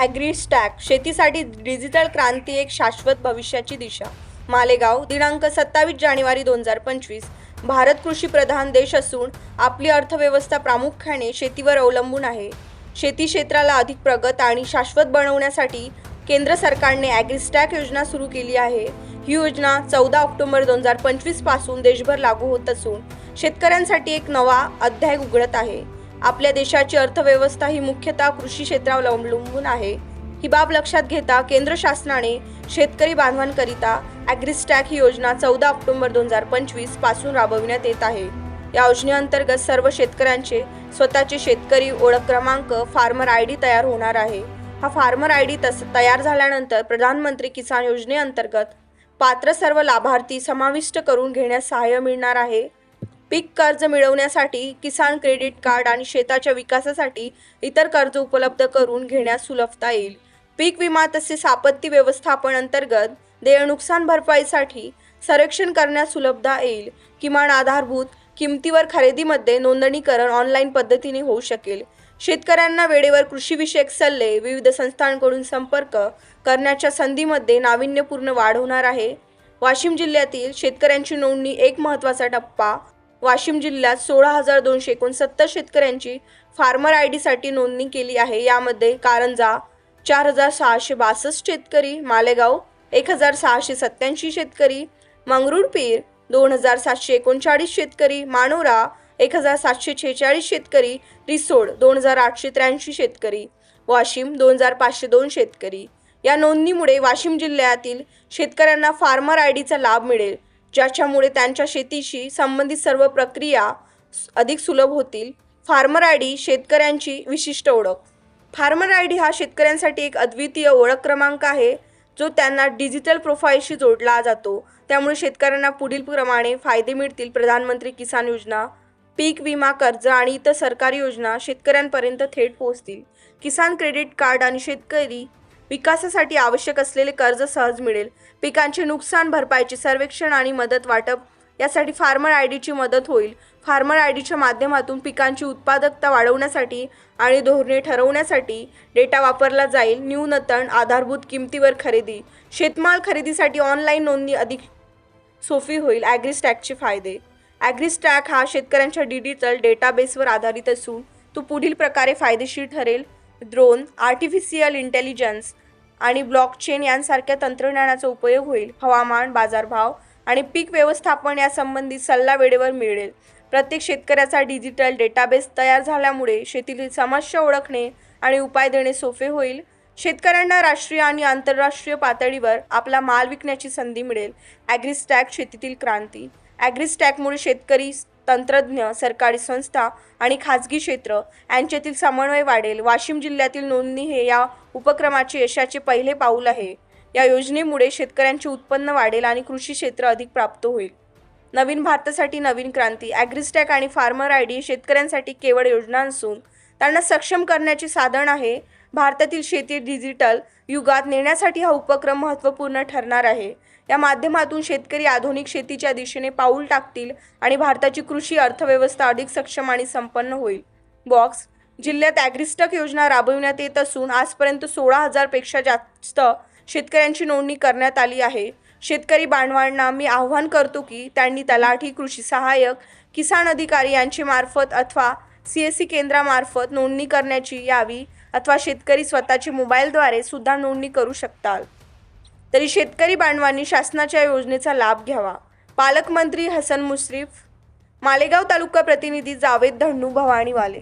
ॲग्रीस्टॅक शेतीसाठी डिजिटल क्रांती एक शाश्वत भविष्याची दिशा. मालेगाव दिनांक सत्तावीस जानेवारी दोन हजार पंचवीस. भारत कृषीप्रधान देश असून आपली अर्थव्यवस्था प्रामुख्याने शेतीवर अवलंबून आहे. शेती क्षेत्राला अधिक प्रगत आणि शाश्वत बनवण्यासाठी केंद्र सरकारने ॲग्रीस्टॅक योजना सुरू केली आहे. ही योजना चौदा ऑक्टोबर दोन हजार पंचवीसपासून देशभर लागू होत असून शेतकऱ्यांसाठी एक नवा अध्याय उघडत आहे. आपल्या देशाची अर्थव्यवस्था ही मुख्यतः कृषी क्षेत्रावर अवलंबून आहे. ही बाब लक्षात घेता केंद्र शासनाने शेतकरी बांधवांकरिता ॲग्रीस्टॅक ही योजना चौदा ऑक्टोबर दोन हजार पंचवीसपासून राबविण्यात येत आहे. या योजनेअंतर्गत सर्व शेतकऱ्यांचे स्वतःचे शेतकरी ओळख क्रमांक फार्मर आय डी तयार होणार आहे. हा फार्मर आय डी तस तयार झाल्यानंतर प्रधानमंत्री किसान योजनेअंतर्गत पात्र सर्व लाभार्थी समाविष्ट करून घेण्यास सहाय्य मिळणार आहे. पीक कर्ज मिळवण्यासाठी किसान क्रेडिट कार्ड आणि शेताच्या विकासासाठी इतर कर्ज उपलब्ध करून घेण्यास सुलभता येईल. पीक विमा तसेच आपत्ती व्यवस्थापन अंतर्गत देय नुकसान भरपाईसाठी संरक्षण करण्यास सुलभता येईल. किमान आधारभूत किमतीवर खरेदीमध्ये नोंदणीकरण ऑनलाईन पद्धतीने होऊ शकेल. शेतकऱ्यांना वेळेवर कृषीविषयक सल्ले विविध संस्थांकडून संपर्क करण्याच्या संधीमध्ये नाविन्यपूर्ण वाढ होणार आहे. वाशिम जिल्ह्यातील शेतकऱ्यांची नोंदणी एक महत्त्वाचा टप्पा वाशिम जिल्ह्यात सोळा हजार दोनशे एकोणसत्तर शेतकऱ्यांची फार्मर आय डीसाठी नोंदणी केली आहे. यामध्ये कारंजा चार हजार सहाशे बासष्ट शेतकरी मालेगाव एक हजार सहाशे सत्याऐंशी शेतकरी मंगरुळपीर दोन हजार सातशे एकोणचाळीस शेतकरी मानोरा एक हजार सातशे छेचाळीस शेतकरी रिसोड दोन हजार आठशे त्र्याऐंशी शेतकरी वाशिम दोन हजार पाचशे दोन शेतकरी. या नोंदणीमुळे वाशिम जिल्ह्यातील शेतकऱ्यांना फार्मर आय डीचा लाभ मिळेल. ज्याच्यामुळे त्यांच्या शेतीशी संबंधित सर्व प्रक्रिया अधिक सुलभ होतील. फार्मर आय डी शेतकऱ्यांची विशिष्ट ओळख. फार्मर आय डी हा शेतकऱ्यांसाठी एक अद्वितीय ओळख क्रमांक आहे जो त्यांना डिजिटल प्रोफाईलशी जोडला जातो. त्यामुळे शेतकऱ्यांना पुढील प्रमाणे फायदे मिळतील. प्रधानमंत्री किसान योजना पीक विमा कर्ज आणि इतर सरकारी योजना शेतकऱ्यांपर्यंत थेट पोहोचतील. किसान क्रेडिट कार्ड आणि शेतकरी विकासासाठी आवश्यक असलेले कर्ज सहज मिळेल. पिकांचे नुकसान भरपाईचे सर्वेक्षण आणि मदत वाटप यासाठी फार्मर आय डीची मदत होईल. फार्मर आय डीच्या माध्यमातून पिकांची उत्पादकता वाढवण्यासाठी आणि धोरणे ठरवण्यासाठी डेटा वापरला जाईल. न्यूनतण आधारभूत किमतीवर खरेदी. शेतमाल खरेदीसाठी ऑनलाईन नोंदणी अधिक सोपी होईल. ॲग्रीस्टॅकचे फायदे. ॲग्रीस्टॅक हा शेतकऱ्यांच्या डिजिटल डेटाबेसवर आधारित असून तो पुढील प्रकारे फायदेशीर ठरेल. ड्रोन आर्टिफिशियल इंटेलिजन्स आणि ब्लॉकचेन यांसारख्या तंत्रज्ञानाचा उपयोग होईल. हवामान बाजारभाव आणि पीक व्यवस्थापन यासंबंधी सल्ला वेळेवर मिळेल. प्रत्येक शेतकऱ्याचा डिजिटल डेटाबेस तयार झाल्यामुळे शेतीतील समस्या ओळखणे आणि उपाय देणे सोपे होईल. शेतकऱ्यांना राष्ट्रीय आणि आंतरराष्ट्रीय पातळीवर आपला माल विकण्याची संधी मिळेल. ॲग्रीस्टॅक शेतीतील क्रांती. ॲग्रीस्टॅकमुळे शेतकरी तंत्रज्ञ सरकारी संस्था आणि खाजगी क्षेत्र यांच्यातील समन्वय वाढेल. वाशिम जिल्ह्यातील नोंदणी हे या उपक्रमाचे यशाचे पहिले पाऊल आहे. या योजनेमुळे शेतकऱ्यांचे उत्पन्न वाढेल आणि कृषी क्षेत्र अधिक प्राप्त होईल. नवीन भारतासाठी नवीन क्रांती ॲग्रीस्टॅक आणि फार्मर आय डी शेतकऱ्यांसाठी केवळ योजना नसून त्यांना सक्षम करण्याचे साधन आहे भारतातील शेती डिजिटल युगात नेण्यासाठी हा उपक्रम महत्त्वपूर्ण ठरणार आहे. या माध्यमातून शेतकरी आधुनिक शेतीच्या दिशेने पाऊल टाकतील आणि भारताची कृषी अर्थव्यवस्था अधिक सक्षम आणि संपन्न होईल. बॉक्स जिल्ह्यात ॲग्रिस्टक योजना राबविण्यात येत असून आजपर्यंत सोळा हजारपेक्षा जास्त शेतकऱ्यांची नोंदणी करण्यात आली आहे. शेतकरी बांधवांना मी आव्हान करतो की त्यांनी तलाठी कृषी सहाय्यक किसान अधिकारी यांची मार्फत अथवा सी एस सी केंद्रामार्फत नोंदणी करण्याची यावी. अथवा शेतकरी स्वतःचे मोबाईलद्वारे सुद्धा नोंदणी करू शकतात तरी शेतकरी बांधवांनी शासनाच्या योजनेचा लाभ घ्यावा. पालकमंत्री हसन मुश्रीफ मालेगाव तालुका प्रतिनिधी जावेद धन्नू भवानीवाले.